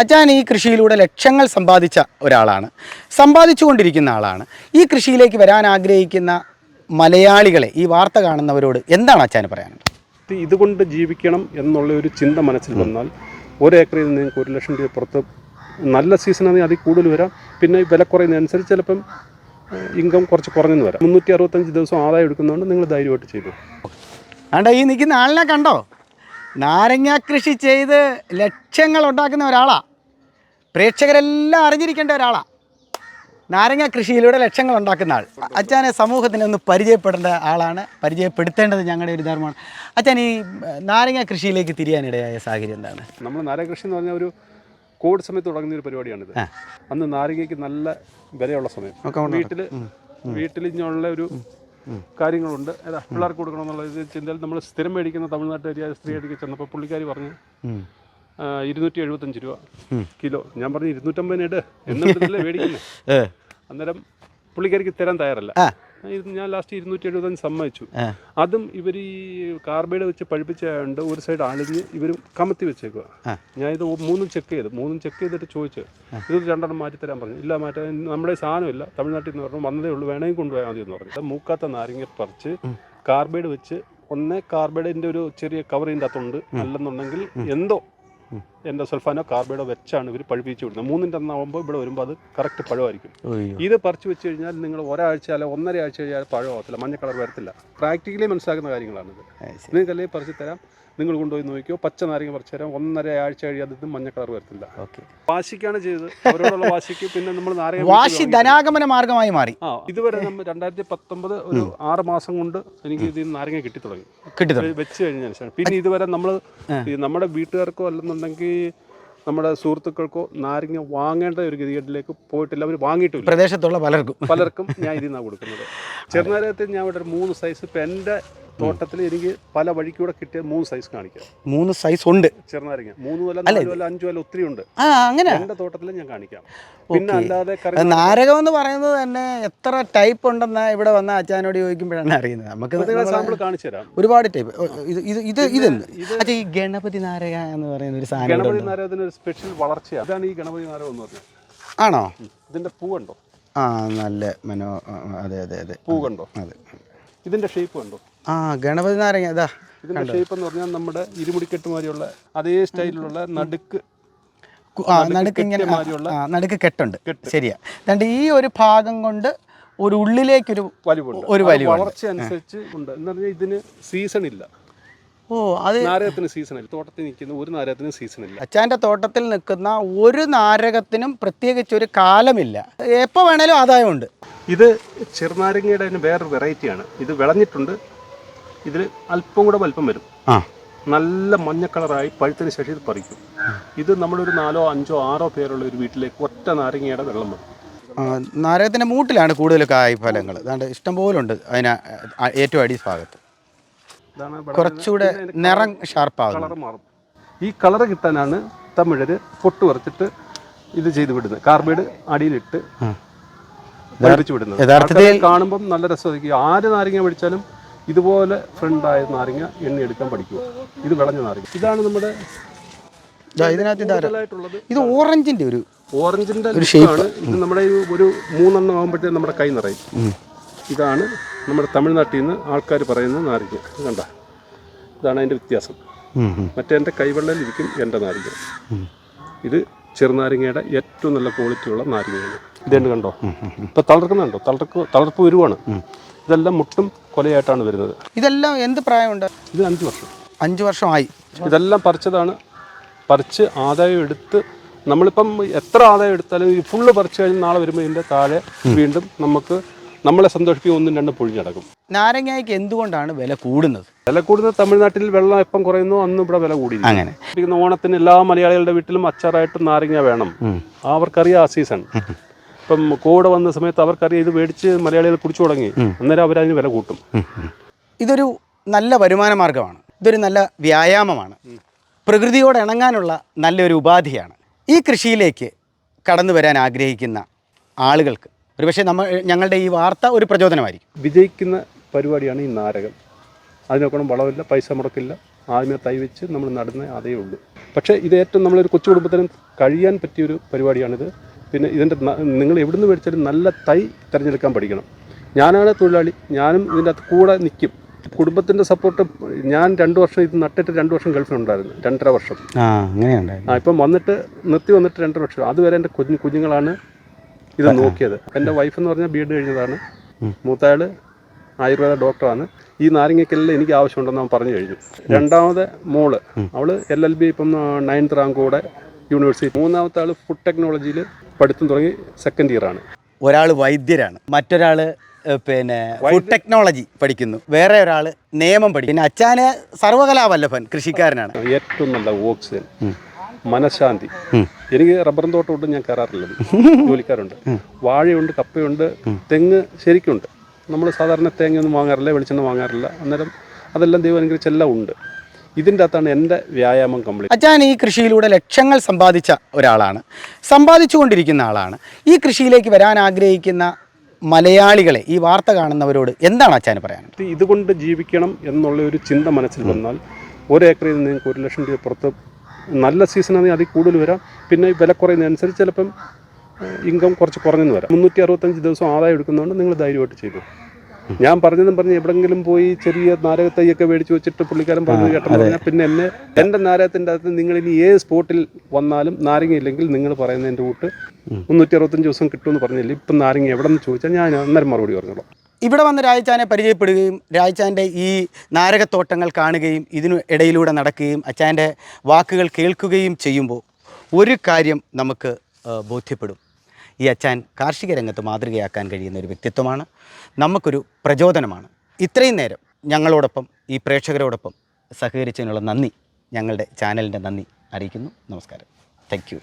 അച്ഛൻ ഈ കൃഷിയിലൂടെ ലക്ഷങ്ങൾ സമ്പാദിച്ച ഒരാളാണ്. സമ്പാദിച്ചുകൊണ്ടിരിക്കുന്ന ആളാണ്. ഈ കൃഷിയിലേക്ക് വരാൻ ആഗ്രഹിക്കുന്ന മലയാളികളെ ഈ വാർത്ത കാണുന്നവരോട് എന്താണ് അച്ഛന് പറയാനുള്ളത്? ഇത് ഇതുകൊണ്ട് ജീവിക്കണം എന്നുള്ള ഒരു ചിന്ത മനസ്സിൽ വന്നാൽ ഒരേക്കറിൽ നിന്ന് നിങ്ങൾക്ക് ഒരു ലക്ഷം രൂപ പുറത്ത് നല്ല സീസണാണെങ്കിൽ അതിൽ കൂടുതൽ വരാം. പിന്നെ വില കുറയുന്നതനുസരിച്ച് ചിലപ്പം ഇൻകം കുറച്ച് കുറഞ്ഞെന്ന് വരാം. മുന്നൂറ്റി അറുപത്തഞ്ച് ദിവസം ആദായം എടുക്കുന്നതുകൊണ്ട് നിങ്ങൾ ധൈര്യമായിട്ട് ചെയ്തു. ആണ്ട ഈ നിൽക്കുന്ന ആളിനെ കണ്ടോ? നാരങ്ങ കൃഷി ചെയ്ത് ലക്ഷ്യങ്ങൾ ഉണ്ടാക്കുന്ന ഒരാളാണ് പ്രേക്ഷകരെല്ലാം അറിഞ്ഞിരിക്കേണ്ട ഒരാളാണ് നാരങ്ങ കൃഷിയിലൂടെ ലക്ഷ്യങ്ങൾ ഉണ്ടാക്കുന്ന ആൾ. അച്ഛനെ സമൂഹത്തിന് ഒന്ന് പരിചയപ്പെടേണ്ട ആളാണ്. പരിചയപ്പെടുത്തേണ്ടത് ഞങ്ങളുടെ ഒരു ധർമ്മമാണ്. അച്ഛൻ ഈ നാരങ്ങ കൃഷിയിലേക്ക് തിരിയാനിടയായ സാഹചര്യം എന്താണ്? നമ്മൾ നാരങ്ങ കൃഷി എന്ന് പറഞ്ഞാൽ ഒരു കോവിഡ് സമയത്ത് തുടങ്ങുന്ന ഒരു പരിപാടിയാണിത്. അന്ന് നാരങ്ങയ്ക്ക് നല്ല വിലയുള്ള സമയം. വീട്ടിൽ വീട്ടിൽ ഇങ്ങനെയുള്ള ഒരു കാര്യങ്ങളുണ്ട്. ഏതാ പിള്ളേർക്ക് കൊടുക്കണമെന്നുള്ള ഇത് ചിന്തയിൽ നമ്മൾ സ്ഥിരം മേടിക്കുന്ന തമിഴ്നാട്ട് ഏരിയ സ്ത്രീയൊക്കെ ചെന്നപ്പോൾ പുള്ളിക്കാരി പറഞ്ഞു ഇരുന്നൂറ്റി എഴുപത്തഞ്ച് രൂപ കിലോ. ഞാൻ പറഞ്ഞു ഇരുന്നൂറ്റമ്പതിന് ഇട്. എന്നിട്ടല്ലേ മേടിക്കുന്നത് അന്നേരം പുള്ളിക്കാരിക്ക് തരാൻ തയ്യാറല്ല. ഞാൻ ലാസ്റ്റ് ഇരുന്നൂറ്റി എഴുപത്തഞ്ച് സമ്മതിച്ചു അതും ഇവർ ഈ കാർബൈഡ് വെച്ച് പഴിപ്പിച്ചുണ്ട് ഒരു സൈഡ് അളിഞ്ഞ് ഇവർ കമത്തി വെച്ചേക്കുക. ഞാൻ ഇത് മൂന്നും ചെക്ക് ചെയ്ത്. മൂന്നും ചെക്ക് ചെയ്തിട്ട് ചോദിച്ചു ഇത് രണ്ടെണ്ണം മാറ്റി തരാൻ പറഞ്ഞു. ഇല്ല മാറ്റാൻ നമ്മുടെ സാധനമില്ല. തമിഴ്നാട്ടിൽ നിന്ന് പറഞ്ഞു വന്നതേ ഉള്ളൂ. വേണമെങ്കിൽ കൊണ്ടുപോയാൽ മതി എന്ന് പറഞ്ഞു. മൂക്കാത്ത നാരങ്ങ പറിച്ച് കാർബൈഡ് വെച്ച് ഒന്നേ കാർബൈഡിന്റെ ഒരു ചെറിയ കവർ ഇതിന്റെ അകത്തുണ്ട് അല്ലെന്നുണ്ടെങ്കിൽ എന്തോ എന്റെ സൾഫാനോ കാർബൈഡോ വെച്ചാണ് ഇവർ പഴുപ്പിച്ച് വിടുന്നത്. മൂന്നിന്റെ അന്നാവുമ്പോൾ ഇവിടെ വരുമ്പോൾ അത് കറക്റ്റ് പഴമായിരിക്കും. ഇത് പറിച്ചു വെച്ച് കഴിഞ്ഞാൽ നിങ്ങൾ ഒരാഴ്ച അല്ല ഒന്നര ആഴ്ച കഴിഞ്ഞാൽ പഴമാകത്തില്ല മഞ്ഞ കളർ വരത്തില്ല. പ്രാക്ടിക്കലി മനസ്സിലാക്കുന്ന കാര്യങ്ങളാണിത്. നിങ്ങൾക്കല്ലേ പറിച്ചു തരാം? നിങ്ങൾ കൊണ്ടുപോയി നോക്കിയോ? പച്ച നാരങ്ങ പറിച്ചു തരാം. ഒന്നര ആഴ്ച കഴിയാതെ മഞ്ഞ കളർ വരത്തില്ല. ഓക്കെ. വാശിക്കാണ് ചെയ്തത്. അവരോടുള്ള വാശിക്ക് പിന്നെ നമ്മൾ നാരങ്ങ വാശി ധനാഗമന മാർഗമായി മാറി. ആ ഇതുവരെ നമ്മൾ രണ്ടായിരത്തി പത്തൊമ്പത് ഒരു ആറ് മാസം കൊണ്ട് എനിക്ക് ഇതിൽ നാരങ്ങ കിട്ടി തുടങ്ങി. കിട്ടി വെച്ച് കഴിഞ്ഞതിന് ശേഷം. പിന്നെ ഇതുവരെ നമ്മൾ നമ്മുടെ വീട്ടുകാർക്കോ അല്ലെന്നുണ്ടെങ്കിൽ നമ്മുടെ സുഹൃത്തുക്കൾക്കോ നാരങ്ങ വാങ്ങേണ്ട ഒരു ഗതികേട്ടിലേക്ക് പോയിട്ടില്ല. അവർ വാങ്ങിയിട്ടില്ല. പ്രദേശത്തുള്ള പലർക്കും. പലർക്കും ഞാൻ ഇതിൽ നിന്നാണ് കൊടുക്കുന്നത് ചെറുനാരകത്തിൽ ഞാൻ ഇവിടെ ഒരു മൂന്ന് സൈസ് ഇപ്പം എന്റെ തോട്ടത്തിൽ എനിക്ക് പല വഴിക്കൂടെ കിട്ടിയ മൂന്ന് സൈസ് കാണിക്കാം. മൂന്ന് സൈസ് ഉണ്ട്. ചെറുനാരങ്ങ. മൂന്ന് വല്ല നാല് വല്ല അഞ്ചു വല്ല ഒത്തിരി ഉണ്ട്. ആ അങ്ങനെ. എന്റെ തോട്ടത്തിൽ ഞാൻ കാണിക്കാം. പിന്നെ അല്ലാതെ നാരകം എന്ന് പറയുന്നത് തന്നെ എത്ര ടൈപ്പ് ഉണ്ടെന്ന് ഇവിടെ വന്ന അച്ഛനോട് ചോദിക്കുമ്പോഴാണ് അറിയുന്നത്. നമുക്ക് സാമ്പിൾ കാണിച്ചു തരാം. ഒരുപാട് ടൈപ്പ് ഇത് ഇത് ഇത് അച്ഛാ ഈ ഗണപതി നാരക എന്ന് പറയുന്ന ഒരു സാധനം ഗണപതി ഉണ്ടോ? നാരകത്തിന് ഒരു സ്പെഷ്യൽ വളർച്ചയാണ് അതാണ് ഈ ഗണപതി നാരകം എന്ന് പറഞ്ഞത്. ആണോ? ഇതിന്റെ പൂവുണ്ടോ? ആ നല്ല മനോ അതെ അതെ അതെ. പൂ കണ്ടോ അതെ. ഇതിന്റെ ഷേപ്പ് കണ്ടോ ആ ഗണപതി നാരങ്ങ ഇതാ ഇതിന്റെ ഷേപ്പ് എന്ന് പറഞ്ഞാൽ നമ്മുടെ ഇരുമുടിക്കെട്ട് മാതിരിയുള്ള അതേ സ്റ്റൈലിലുള്ള നടുക്ക് ആ നടുക്ക് ഇങ്ങനെ നടുക്ക് കെട്ടുണ്ട്. ശരിയാ. രണ്ട് ഈ ഒരു ഭാഗം കൊണ്ട് ഒരു ഉള്ളിലേക്കൊരു വലിവുണ്ട്. ഒരു വലിവ്. വളർച്ച അനുസരിച്ച് ഉണ്ട്. എന്ന് പറഞ്ഞാൽ ഇതിന് സീസൺ ഇല്ല. ഓ അത് നാരകത്തിന് സീസൺ ഇല്ല. തോട്ടത്തിൽ നിൽക്കുന്ന ഒരു നാരകത്തിന് സീസൺ ഇല്ല. അച്ഛന്റെ തോട്ടത്തിൽ നിൽക്കുന്ന ഒരു നാരകത്തിനും പ്രത്യേകിച്ച് ഒരു കാലമില്ല. എപ്പോൾ വേണേലും ആദായമുണ്ട്. ഇത് ചെറുനാരങ്ങയുടെ വേറൊരു വെറൈറ്റിയാണ് ഇത് വിളഞ്ഞിട്ടുണ്ട്. ഇതിൽ അല്പം കൂടെ വലിപ്പം വരും. നല്ല മഞ്ഞ കളറായി പഴുത്തിന് ശേഷം ഇത് പറിക്കും. ഇത് നമ്മളൊരു നാലോ അഞ്ചോ ആറോ പേരുള്ള ഒരു വീട്ടിലേക്ക് ഒറ്റ നാരങ്ങയുടെ വെള്ളം വരും. നാരകത്തിന്റെ നാരകത്തിന്റെ മൂട്ടിലാണ് കൂടുതൽ കായ് ഫലങ്ങൾ അതാണ്ട് ഇഷ്ടംപോലെ ഉണ്ട് അതിന് ഏറ്റവും അടി ഭാഗത്ത്. കുറച്ചുകൂടെ നിറം ഷാർപ്പാകും കളർ മാറും. ഈ കളർ കിട്ടാനാണ് തമിഴര് പൊട്ട് വരച്ചിട്ട് ഇത് ചെയ്ത് വിടുന്നത്. കാർബൈഡ് അടിയിലിട്ട് യഥാർത്ഥത്തിൽ- കാണുമ്പോൾ നല്ല രസമായിരിക്കും. ആര് നാരങ്ങ മേടിച്ചാലും ഇതുപോലെ ഫ്രണ്ടായ നാരങ്ങ എണ്ണ എടുക്കാൻ പഠിക്കുക. ഇത് വിളഞ്ഞ നാരങ്ങ. ഇതാണ് നമ്മുടെ ഇതിനകത്ത് ഇതാ ഓറഞ്ചിന്റെ ഒരു ഓറഞ്ചിന്റെ ഷേപ്പാണ് ഇത് നമ്മുടെ ഒരു മൂന്നെണ്ണം ആകുമ്പോഴത്തേക്കും നമ്മുടെ കൈ നിറയും. ഇതാണ് നമ്മുടെ തമിഴ്നാട്ടിൽ നിന്ന് ആൾക്കാർ പറയുന്ന നാരങ്ങ. കണ്ട? ഇതാണ് അതിന്റെ വ്യത്യാസം. മറ്റേ എന്റെ കൈവെള്ളയിലിരിക്കും എന്റെ നാരങ്ങ. ഇത് ചെറുനാരങ്ങയുടെ ഏറ്റവും നല്ല ക്വാളിറ്റിയുള്ള നാരങ്ങയാണ്. ഇതേണ്ട് കണ്ടോ? ഇപ്പൊ തളർക്കുന്നുണ്ടോ? തളർക്ക് തളർപ്പ് വരുവാണ്. ഇതെല്ലാം മുട്ടും കൊലയായിട്ടാണ് വരുന്നത്. ഇതെല്ലാം എന്ത് പ്രായമുണ്ട്? ഇത് അഞ്ച് വർഷം. അഞ്ച് വർഷമായി. ഇതെല്ലാം പറിച്ചതാണ്. പറിച്ച് ആദായം എടുത്ത് നമ്മളിപ്പം എത്ര ആദായം എടുത്താലും ഈ ഫുള്ള് പറിച്ചു കഴിഞ്ഞ് നാളെ വരുമ്പോൾ ഇതിന്റെ താഴെ വീണ്ടും നമുക്ക് നമ്മളെ സന്തോഷിപ്പിക്കും ഒന്നും രണ്ടും പൊഴിഞ്ഞടക്കും നാരങ്ങയ്ക്ക് എന്തുകൊണ്ടാണ് വില കൂടുന്നത്? വില കൂടുന്നത് തമിഴ്നാട്ടിൽ വെള്ളം എപ്പം കുറയുന്നു? അന്നും ഇവിടെ വില കൂടി അങ്ങനെ. ഓണത്തിന് എല്ലാ മലയാളികളുടെ വീട്ടിലും അച്ചാറായിട്ട് നാരങ്ങ വേണം. അവർക്കറിയാം ആ സീസൺ ഇപ്പം കോവിഡ് വന്ന സമയത്ത് അവർക്കറിയാം ഇത് മേടിച്ച് മലയാളികൾ കുടിച്ചു തുടങ്ങി. അന്നേരം അവരതിന് വില കൂട്ടും. ഇതൊരു നല്ല വരുമാന മാർഗമാണ് ഇതൊരു നല്ല വ്യായാമമാണ്. പ്രകൃതിയോട് ഇണങ്ങാനുള്ള നല്ലൊരു ഉപാധിയാണ്. ഈ കൃഷിയിലേക്ക് കടന്നു വരാൻ ആഗ്രഹിക്കുന്ന ആളുകൾക്ക് ഒരുപക്ഷെ നമ്മൾ ഞങ്ങളുടെ ഈ വാർത്ത ഒരു പ്രചോദനമായിരിക്കും. വിജയിക്കുന്ന പരിപാടിയാണ് ഈ നാരകം. അതിനൊക്കെ വളമില്ല പൈസ മുടക്കില്ല. ആദ്യമേ തൈ വെച്ച് നമ്മൾ നടുന്ന അതേ ഉള്ളൂ. പക്ഷേ ഇത് ഏറ്റവും നമ്മളൊരു കൊച്ചു കുടുംബത്തിനും കഴിയാൻ പറ്റിയൊരു പരിപാടിയാണിത്. പിന്നെ ഇതിന്റെ നിങ്ങൾ നിങ്ങൾ എവിടുന്ന് മേടിച്ചാലും നല്ല തൈ തിരഞ്ഞെടുക്കാൻ പഠിക്കണം. ഞാനാണ് തൊഴിലാളി ഞാനും ഇതിന്റെ അകത്ത് കൂടെ നിൽക്കും. കുടുംബത്തിന്റെ സപ്പോർട്ട് ഞാൻ രണ്ട് വർഷം ഇത് നട്ടിട്ട് രണ്ട് വർഷം ഗൾഫിലുണ്ടായിരുന്നു രണ്ടര വർഷം. ആ ഇപ്പം വന്നിട്ട് നിർത്തി വന്നിട്ട് രണ്ടര വർഷം. അതുവരെ എന്റെ കുഞ്ഞു കുഞ്ഞുങ്ങളാണ് ഇത് നോക്കിയത്. എന്റെ വൈഫ് എന്ന് പറഞ്ഞാൽ ബി എഡ് കഴിഞ്ഞതാണ് മൂത്തയാൾ ആയുർവേദ ഡോക്ടറാണ് ഈ നാരങ്ങയ്ക്കെല്ലാം എനിക്ക് ആവശ്യമുണ്ടെന്ന് അവൻ പറഞ്ഞു കഴിഞ്ഞു. രണ്ടാമത് മോൾ. അവൾ എൽ എൽ ബി ഇപ്പം നയൻത് റാങ്കോടെ യൂണിവേഴ്സിറ്റി. മൂന്നാമത്തെ ആൾ ഫുഡ് ടെക്നോളജിയിൽ പഠിത്തം തുടങ്ങി സെക്കൻഡ് ഇയർ ആണ്. ഒരാൾ വൈദ്യരാണ്. മറ്റൊരാൾ പിന്നെ ഫുഡ് ടെക്നോളജി പഠിക്കുന്നു. വേറെ ഒരാൾ നിയമം പഠിക്കും പിന്നെ അച്ചാന് സർവകലാവല്ലഭൻ കൃഷിക്കാരനാണ്. ഏറ്റവും നല്ല ഓക്സിജൻ മനഃശാന്തി. എനിക്ക് റബ്ബറും തോട്ടമുണ്ട് ഞാൻ കയറാറില്ല ജോലിക്കാരുണ്ട്. വാഴയുണ്ട് കപ്പയുണ്ട് തെങ്ങ് ശരിക്കുണ്ട്. നമ്മൾ സാധാരണ തേങ്ങയൊന്നും വാങ്ങാറില്ല വെളിച്ചെണ്ണ വാങ്ങാറില്ല. അന്നേരം അതെല്ലാം ദൈവം അനുഗ്രഹിച്ചെല്ലാം ഉണ്ട്. ഇതിന്റെ അകത്താണ് എന്റെ വ്യായാമം കംപ്ലീറ്റ് അച്ഛൻ ഈ കൃഷിയിലൂടെ ലക്ഷങ്ങൾ സമ്പാദിച്ച ഒരാളാണ്. സമ്പാദിച്ചുകൊണ്ടിരിക്കുന്ന ആളാണ്. ഈ കൃഷിയിലേക്ക് വരാൻ ആഗ്രഹിക്കുന്ന മലയാളികളെ ഈ വാർത്ത കാണുന്നവരോട് എന്താണ് അച്ഛൻ പറയുന്നത്? ഇതുകൊണ്ട് ജീവിക്കണം എന്നുള്ള ഒരു ചിന്ത മനസ്സിൽ വന്നാൽ ഒരു ഏക്കറിൽ നിന്ന് നിങ്ങൾക്ക് ഒരു ലക്ഷം രൂപ പുറത്ത് നല്ല സീസണാണെങ്കിൽ അതിൽ കൂടുതൽ വരാം. പിന്നെ വില കുറയുന്നതനുസരിച്ച് ചിലപ്പം ഇൻകം കുറച്ച് കുറഞ്ഞെന്ന് വരാം. മുന്നൂറ്റി അറുപത്തഞ്ച് ദിവസം ആദായം എടുക്കുന്നതുകൊണ്ട് നിങ്ങൾ ധൈര്യമായിട്ട് ചെയ്തു. ഞാൻ പറഞ്ഞതും പറഞ്ഞ് എവിടെങ്കിലും പോയി ചെറിയ നാരകത്തൈയൊക്കെ മേടിച്ച് വെച്ചിട്ട് പുള്ളിക്കാരൻ പറഞ്ഞു കേട്ടെന്ന് പറഞ്ഞാൽ പിന്നെ എന്നെ എന്റെ നാരകത്തിന്റെ അകത്ത് നിങ്ങൾ ഇനി ഏത് സ്പോട്ടിൽ വന്നാലും നാരങ്ങ ഇല്ലെങ്കിൽ നിങ്ങൾ പറയുന്നതിന്റെ കൂട്ട് മുന്നൂറ്റി അറുപത്തഞ്ച് ദിവസം കിട്ടുമെന്ന് പറഞ്ഞില്ല? ഇപ്പം നാരങ്ങ എവിടെ നിന്ന് ചോദിച്ചാൽ ഞാൻ അന്നേരം മറുപടി പറഞ്ഞോളാം. ഇവിടെ വന്ന് രാജച്ചാനെ പരിചയപ്പെടുകയും രാജച്ചാന്റെ ഈ നാരകത്തോട്ടങ്ങൾ കാണുകയും ഇതിനു ഇടയിലൂടെ നടക്കുകയും അച്ചാന്റെ വാക്കുകൾ കേൾക്കുകയും ചെയ്യുമ്പോൾ ഒരു കാര്യം നമുക്ക് ബോധ്യപ്പെടും. ഈ അച്ചാൻ കാർഷിക രംഗത്ത് മാതൃകയാക്കാൻ കഴിയുന്ന ഒരു വ്യക്തിത്വമാണ്. നമുക്കൊരു പ്രചോദനമാണ്. ഇത്രയും നേരം ഞങ്ങളോടൊപ്പം ഈ പ്രേക്ഷകരോടൊപ്പം സഹകരിച്ചതിനുള്ള നന്ദി ഞങ്ങളുടെ ചാനലിന്റെ നന്ദി അറിയിക്കുന്നു. നമസ്കാരം. Thank you